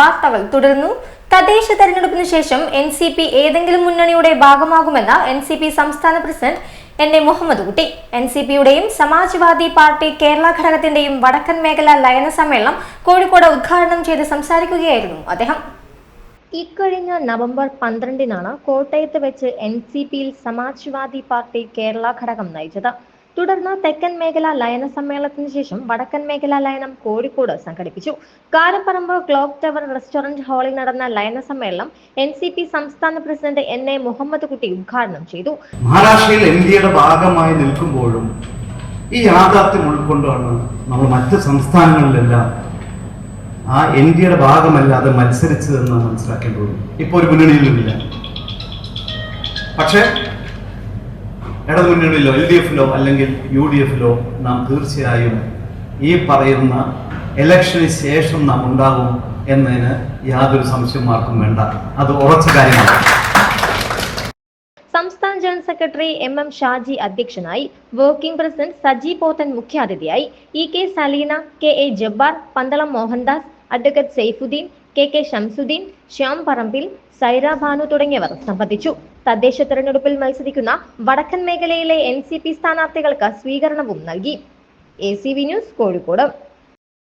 വാർത്തകൾ തുടരുന്നു. തദ്ദേശ തെരഞ്ഞെടുപ്പിന് ശേഷം എൻ സി പി ഏതെങ്കിലും മുന്നണിയുടെ ഭാഗമാകുമെന്ന് എൻ സി പി സംസ്ഥാന president N A Muhammad Kutty N C പിയുടെയും സമാജ്വാദി പാർട്ടി കേരള ഘടകത്തിന്റെയും വടക്കൻ മേഖല ലയന സമ്മേളനം കോഴിക്കോട് ഉദ്ഘാടനം ചെയ്ത് സംസാരിക്കുകയായിരുന്നു അദ്ദേഹം. ഇക്കഴിഞ്ഞ നവംബർ പന്ത്രണ്ടിനാണ് കോട്ടയത്ത് വെച്ച് എൻ സി പിയിൽ സമാജ്വാദി പാർട്ടി കേരള ഘടകം നയിച്ചത്. തുടർന്ന് തെക്കൻ മേഖല ലയന സമ്മേളനത്തിന് ശേഷം വടക്കൻ മേഖല ലയനം കോഴിക്കോട് സംഘടിപ്പിച്ചു. കാരപ്പറമ്പ് ക്ലോക്ക് ടവർ റെസ്റ്റോറന്റ് ഹാളിൽ നടന്ന ലയന സമ്മേളനം എൻ സി പി സംസ്ഥാന president N A Muhammad Kutty ഉദ്ഘാടനം ചെയ്തു. മഹാരാഷ്ട്രയിൽ ഇന്ത്യയുടെ ഭാഗമായി നിൽക്കുമ്പോഴും ഈ യാഥാർത്ഥ്യം ഉൾക്കൊണ്ടാണ് നമ്മൾ മറ്റ് സംസ്ഥാനങ്ങളിലെല്ലാം ആ എൻ ഡി ഇന്ത്യയുടെ ഭാഗമല്ലാതെ മത്സരിച്ചതെന്ന് മനസ്സിലാക്കേണ്ടത് ഇപ്പോൾ ഒരു മുന്നണിയിലുമില്ല. പക്ഷേ ഇടതു മുന്നണിയിലോ എൽ ഡി എഫിലോ അല്ലെങ്കിൽ യു ഡി എഫിലോ നാം തീർച്ചയായും ഈ പറയുന്ന ഇലക്ഷന് ശേഷം നാം ഉണ്ടാകും എന്നതിന് യാതൊരു സംശയം ആർക്കും വേണ്ട. അത് ഉറച്ച കാര്യമാണ്. സംസ്ഥാന general secretary M M Shaji അധ്യക്ഷനായി വർക്കിംഗ് പ്രസിഡന്റ് സജി പോത്തൻ മുഖ്യാതിഥിയായി E K Saleena K A Jabbar Pandalam Mohandas advocate Saifuddin K K Shamsuddin Shyam Parambil Saira Bhanu തുടങ്ങിയവർ സംബന്ധിച്ചു. തദ്ദേശ തെരഞ്ഞെടുപ്പിൽ മത്സരിക്കുന്ന വടക്കൻ മേഖലയിലെ എൻ സി പി സ്ഥാനാർത്ഥികൾക്ക് സ്വീകരണവും നൽകി. A C V news Kozhikode.